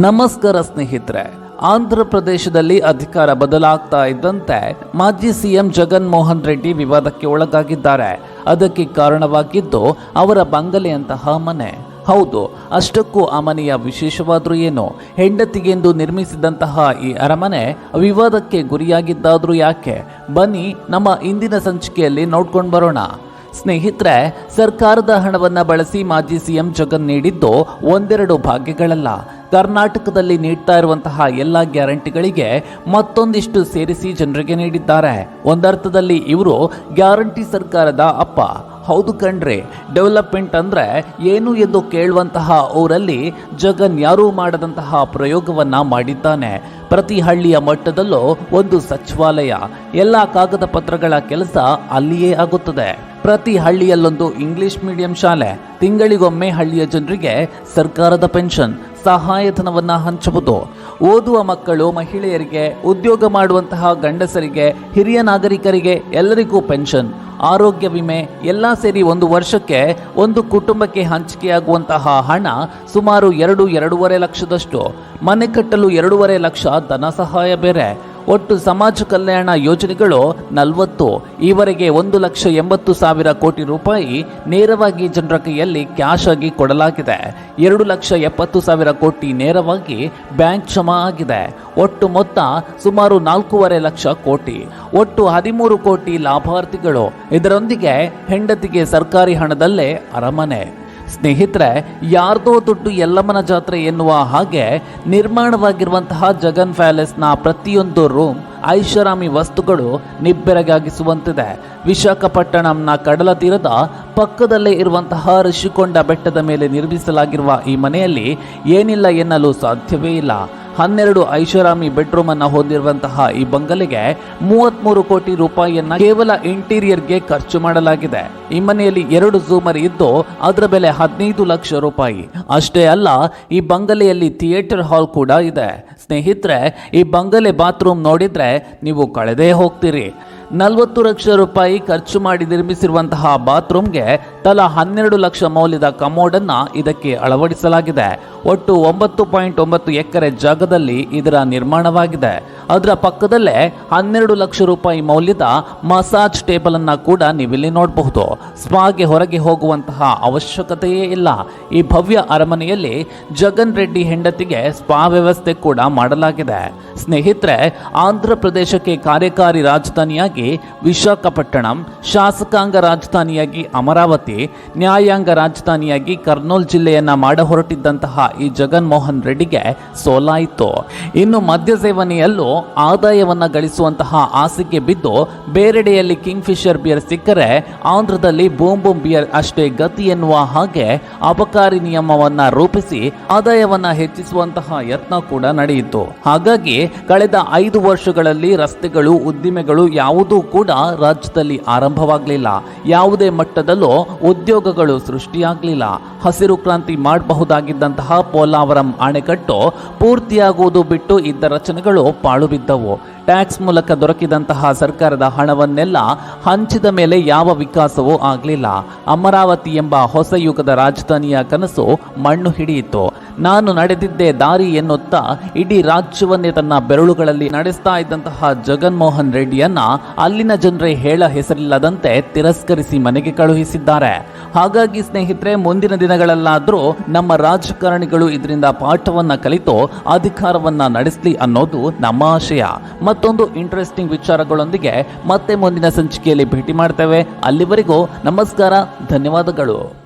ನಮಸ್ಕಾರ ಸ್ನೇಹಿತರೆ ಆಂಧ್ರ ಪ್ರದೇಶದಲ್ಲಿ ಅಧಿಕಾರ ಬದಲಾಗ್ತಾ ಇದ್ದಂತೆ ಮಾಜಿ ಸಿಎಂ ಜಗನ್ ಮೋಹನ್ ರೆಡ್ಡಿ ವಿವಾದಕ್ಕೆ ಒಳಗಾಗಿದ್ದಾರೆ. ಅದಕ್ಕೆ ಕಾರಣವಾಗಿದ್ದು, ಅವರ ಬಂಗಲೆಯಂತಹ ಮನೆ. ಹೌದು, ಅಷ್ಟಕ್ಕೂ ಆ ಮನೆಯ ವಿಶೇಷವಾದರೂ ಏನು? ಹೆಂಡತಿಗೆಂದು ನಿರ್ಮಿಸಿದಂತಹ ಈ ಅರಮನೆ ವಿವಾದಕ್ಕೆ ಗುರಿಯಾಗಿದ್ದಾದ್ರೂ ಯಾಕೆ? ಬನ್ನಿ, ನಮ್ಮ ಇಂದಿನ ಸಂಚಿಕೆಯಲ್ಲಿ ನೋಡ್ಕೊಂಡು ಬರೋಣ. ಸ್ನೇಹಿತರೆ, ಸರ್ಕಾರದ ಹಣವನ್ನ ಬಳಸಿ ಮಾಜಿ ಸಿಎಂ ಜಗನ್ ನೀಡಿದ್ದು ಒಂದೆರಡು ಭಾಗ್ಯಗಳಲ್ಲ. ಕರ್ನಾಟಕದಲ್ಲಿ ನೀಡ್ತಾ ಇರುವಂತಹ ಎಲ್ಲ ಗ್ಯಾರಂಟಿಗಳಿಗೆ ಮತ್ತೊಂದಿಷ್ಟು ಸೇರಿಸಿ ಜನರಿಗೆ ನೀಡಿದ್ದಾರೆ. ಒಂದರ್ಥದಲ್ಲಿ ಇವರು ಗ್ಯಾರಂಟಿ ಸರ್ಕಾರದ ಅಪ್ಪ. ಹೌದು ಕಣ್ರಿ, ಡೆವಲಪ್ಮೆಂಟ್ ಅಂದ್ರೆ ಏನು ಎಂದು ಕೇಳುವಂತಹ ಊರಲ್ಲಿ ಜಗನ್ ಯಾರೂ ಮಾಡದಂತಹ ಪ್ರಯೋಗವನ್ನ ಮಾಡಿದ್ದಾನೆ. ಪ್ರತಿ ಹಳ್ಳಿಯ ಮಟ್ಟದಲ್ಲೂ ಒಂದು ಸಚಿವಾಲಯ. ಎಲ್ಲ ಕಾಗದ ಪತ್ರಗಳ ಕೆಲಸ ಅಲ್ಲಿಯೇ ಆಗುತ್ತದೆ. ಪ್ರತಿ ಹಳ್ಳಿಯಲ್ಲೊಂದು ಇಂಗ್ಲಿಷ್ ಮೀಡಿಯಂ ಶಾಲೆ. ತಿಂಗಳಿಗೊಮ್ಮೆ ಹಳ್ಳಿಯ ಜನರಿಗೆ ಸರ್ಕಾರದ ಪೆನ್ಷನ್, ಸಹಾಯಧನವನ್ನು ಹಂಚಬಹುದು ಓದುವ ಮಕ್ಕಳು, ಮಹಿಳೆಯರಿಗೆ ಉದ್ಯೋಗ ಮಾಡುವಂತಹ ಗಂಡಸರಿಗೆ, ಹಿರಿಯ ನಾಗರಿಕರಿಗೆ ಎಲ್ಲರಿಗೂ ಪೆನ್ಷನ್. ಆರೋಗ್ಯ ವಿಮೆ, ಎಲ್ಲ ಸೇರಿ ಒಂದು ವರ್ಷಕ್ಕೆ ಒಂದು ಕುಟುಂಬಕ್ಕೆ ಹಂಚಿಕೆಯಾಗುವಂತಹ ಹಣ ಸುಮಾರು ಎರಡು, ಎರಡೂವರೆ ಲಕ್ಷದಷ್ಟು. ಮನೆ ಕಟ್ಟಲು ಎರಡೂವರೆ ಲಕ್ಷ, ಧನ ಸಹಾಯ ಬೇರೆ. ಒಟ್ಟು ಸಮಾಜ ಕಲ್ಯಾಣ ಯೋಜನೆಗಳು ನಲವತ್ತು. ಈವರೆಗೆ ಒಂದು ಲಕ್ಷ ಎಂಬತ್ತು ಸಾವಿರ ಕೋಟಿ ರೂಪಾಯಿ ನೇರವಾಗಿ ಜನರ ಕೈಯಲ್ಲಿ ಕ್ಯಾಶ್ ಆಗಿ ಕೊಡಲಾಗಿದೆ. ಎರಡು ಲಕ್ಷ ಎಪ್ಪತ್ತು ಸಾವಿರ ಕೋಟಿ ನೇರವಾಗಿ ಬ್ಯಾಂಕ್ ಜಮಾ ಆಗಿದೆ. ಒಟ್ಟು ಮೊತ್ತ ಸುಮಾರು ನಾಲ್ಕೂವರೆ ಲಕ್ಷ ಕೋಟಿ. ಒಟ್ಟು ಹದಿಮೂರು ಕೋಟಿ ಲಾಭಾರ್ಥಿಗಳು. ಇದರೊಂದಿಗೆ ಹೆಂಡತಿಗೆ ಸರ್ಕಾರಿ ಹಣದಲ್ಲೇ ಅರಮನೆ. ಸ್ನೇಹಿತರೆ, ಯಾರ್ದೋ ದುಡ್ಡು ಯಲ್ಲಮ್ಮನ ಜಾತ್ರೆ ಎನ್ನುವ ಹಾಗೆ ನಿರ್ಮಾಣವಾಗಿರುವಂತಹ ಜಗನ್ ಪ್ಯಾಲೇಸ್ನ ಪ್ರತಿಯೊಂದು ರೂಮ್, ಐಷಾರಾಮಿ ವಸ್ತುಗಳು ನಿಬ್ಬೆರಗಾಗಿಸುವಂತಿದೆ. ವಿಶಾಖಪಟ್ಟಣಂನ ಕಡಲ ತೀರದ ಪಕ್ಕದಲ್ಲೇ ಇರುವಂತಹ ಋಷಿಕೊಂಡ ಬೆಟ್ಟದ ಮೇಲೆ ನಿರ್ಮಿಸಲಾಗಿರುವ ಈ ಮನೆಯಲ್ಲಿ ಏನಿಲ್ಲ ಎನ್ನಲು ಸಾಧ್ಯವೇ ಇಲ್ಲ. ಹನ್ನೆರಡು ಐಷಾರಾಮಿ ಬೆಡ್ರೂಮ್ ಅನ್ನು ಹೊಂದಿರುವಂತಹ ಈ ಬಂಗಲೆಗೆ ಮೂವತ್ಮೂರು ಕೋಟಿ ರೂಪಾಯಿಯನ್ನ ಕೇವಲ ಇಂಟೀರಿಯರ್ಗೆ ಖರ್ಚು ಮಾಡಲಾಗಿದೆ. ಈ ಮನೆಯಲ್ಲಿ ಎರಡು ಝೂಮರ್ ಇದ್ದು ಅದರ ಬೆಲೆ ಹದಿನೈದು ಲಕ್ಷ ರೂಪಾಯಿ. ಅಷ್ಟೇ ಅಲ್ಲ, ಈ ಬಂಗಲೆಯಲ್ಲಿ ಥಿಯೇಟರ್ ಹಾಲ್ ಕೂಡ ಇದೆ. ಸ್ನೇಹಿತರೆ, ಈ ಬಂಗಲೆ ಬಾತ್ರೂಮ್ ನೋಡಿದ್ರೆ ನೀವು ಕಳೆದೇ ಹೋಗ್ತೀರಿ. ನಲವತ್ತು ಲಕ್ಷ ರೂಪಾಯಿ ಖರ್ಚು ಮಾಡಿ ನಿರ್ಮಿಸಿರುವಂತಹ ಬಾತ್ರೂಮ್ಗೆ ತಲಾ ಹನ್ನೆರಡು ಲಕ್ಷ ಮೌಲ್ಯದ ಕಮೋಡನ್ನು ಇದಕ್ಕೆ ಅಳವಡಿಸಲಾಗಿದೆ. ಒಟ್ಟು ಒಂಬತ್ತು ಪಾಯಿಂಟ್ ಒಂಬತ್ತು ಎಕರೆ ಜಾಗದಲ್ಲಿ ಇದರ ನಿರ್ಮಾಣವಾಗಿದೆ. ಅದರ ಪಕ್ಕದಲ್ಲೇ ಹನ್ನೆರಡು ಲಕ್ಷ ರೂಪಾಯಿ ಮೌಲ್ಯದ ಮಸಾಜ್ ಟೇಬಲ್ ಅನ್ನ ಕೂಡ ನೀವಿಲ್ಲಿ ನೋಡಬಹುದು. ಸ್ಪಾಗೆ ಹೊರಗೆ ಹೋಗುವಂತಹ ಅವಶ್ಯಕತೆಯೇ ಇಲ್ಲ. ಈ ಭವ್ಯ ಅರಮನೆಯಲ್ಲಿ ಜಗನ್ ರೆಡ್ಡಿ ಹೆಂಡತಿಗೆ ಸ್ಪಾ ವ್ಯವಸ್ಥೆ ಕೂಡ ಮಾಡಲಾಗಿದೆ. ಸ್ನೇಹಿತರೆ, ಆಂಧ್ರ ಪ್ರದೇಶಕ್ಕೆ ಕಾರ್ಯಕಾರಿ ರಾಜಧಾನಿಯಾಗಿ ವಿಶಾಖಪಟ್ಟಣಂ ಶಾಸಕಾಂಗ ರಾಜಧಾನಿಯಾಗಿ ಅಮರಾವತಿ, ನ್ಯಾಯಾಂಗ ರಾಜಧಾನಿಯಾಗಿ ಕರ್ನೂಲ್ ಜಿಲ್ಲೆಯನ್ನ ಮಾಡ ಹೊರಟಿದ್ದಂತಹ ಈ ಜಗನ್ಮೋಹನ್ ರೆಡ್ಡಿಗೆ ಸೋಲಾಯಿತು. ಇನ್ನು ಮದ್ಯ ಸೇವನೆಯಲ್ಲೂ ಆದಾಯವನ್ನ ಗಳಿಸುವಂತಹ ಆಸೆಗೆ ಬಿದ್ದು ಬೇರೆಡೆಯಲ್ಲಿ ಕಿಂಗ್ ಫಿಶರ್ ಬಿಯರ್ ಸಿಕ್ಕರೆ ಆಂಧ್ರದಲ್ಲಿ ಬೂಮ್ ಬೂಮ್ ಬಿಯರ್ ಅಷ್ಟೇ ಗತಿ ಎನ್ನುವ ಹಾಗೆ ಅಬಕಾರಿ ನಿಯಮವನ್ನ ರೂಪಿಸಿ ಆದಾಯವನ್ನ ಹೆಚ್ಚಿಸುವಂತಹ ಯತ್ನ ಕೂಡ ನಡೆಯಿತು. ಹಾಗಾಗಿ ಕಳೆದ ಐದು ವರ್ಷಗಳಲ್ಲಿ ರಸ್ತೆಗಳು, ಉದ್ದಿಮೆಗಳು ಯಾವುದೂ ಕೂಡ ರಾಜ್ಯದಲ್ಲಿ ಆರಂಭವಾಗಲಿಲ್ಲ. ಯಾವುದೇ ಮಟ್ಟದಲ್ಲೂ ಉದ್ಯೋಗಗಳು ಸೃಷ್ಟಿಯಾಗಲಿಲ್ಲ. ಹಸಿರು ಕ್ರಾಂತಿ ಮಾಡಬಹುದಾಗಿದ್ದಂತಹ ಪೋಲಾವರಂ ಅಣೆಕಟ್ಟು ಪೂರ್ತಿಯಾಗುವುದು ಬಿಟ್ಟು ಇದ್ದ ರಚನೆಗಳು ಪಾಳು ಬಿದ್ದವು. ಟ್ಯಾಕ್ಸ್ ಮೂಲಕ ದೊರಕಿದಂತಹ ಸರ್ಕಾರದ ಹಣವನ್ನೆಲ್ಲ ಹಂಚಿದ ಮೇಲೆ ಯಾವ ವಿಕಾಸವೂ ಆಗಲಿಲ್ಲ. ಅಮರಾವತಿ ಎಂಬ ಹೊಸ ಯುಗದ ರಾಜಧಾನಿಯ ಕನಸು ಮಣ್ಣು ಹಿಡಿಯಿತು. ನಾನು ನಡೆದಿದ್ದೇ ದಾರಿ ಎನ್ನುತ್ತಾ ಇಡೀ ರಾಜ್ಯವನ್ನೇ ತನ್ನ ಬೆರಳುಗಳಲ್ಲಿ ನಡೆಸ್ತಾ ಇದ್ದಂತಹ ಜಗನ್ಮೋಹನ್ ರೆಡ್ಡಿಯನ್ನ ಅಲ್ಲಿನ ಜನರೇ ಹೇಳ ಹೆಸರಿಲ್ಲದಂತೆ ತಿರಸ್ಕರಿಸಿ ಮನೆಗೆ ಕಳುಹಿಸಿದ್ದಾರೆ. ಹಾಗಾಗಿ ಸ್ನೇಹಿತರೆ, ಮುಂದಿನ ದಿನಗಳಲ್ಲಾದರೂ ನಮ್ಮ ರಾಜಕಾರಣಿಗಳು ಇದರಿಂದ ಪಾಠವನ್ನ ಕಲಿತು ಅಧಿಕಾರವನ್ನ ನಡೆಸಲಿ ಅನ್ನೋದು ನಮ್ಮ ಆಶಯ. ಮತ್ತೊಂದು ಇಂಟ್ರೆಸ್ಟಿಂಗ್ ವಿಚಾರಗಳೊಂದಿಗೆ ಮತ್ತೆ ಮುಂದಿನ ಸಂಚಿಕೆಯಲ್ಲಿ ಭೇಟಿ ಮಾಡ್ತೇವೆ. ಅಲ್ಲಿವರೆಗೂ ನಮಸ್ಕಾರ, ಧನ್ಯವಾದಗಳು.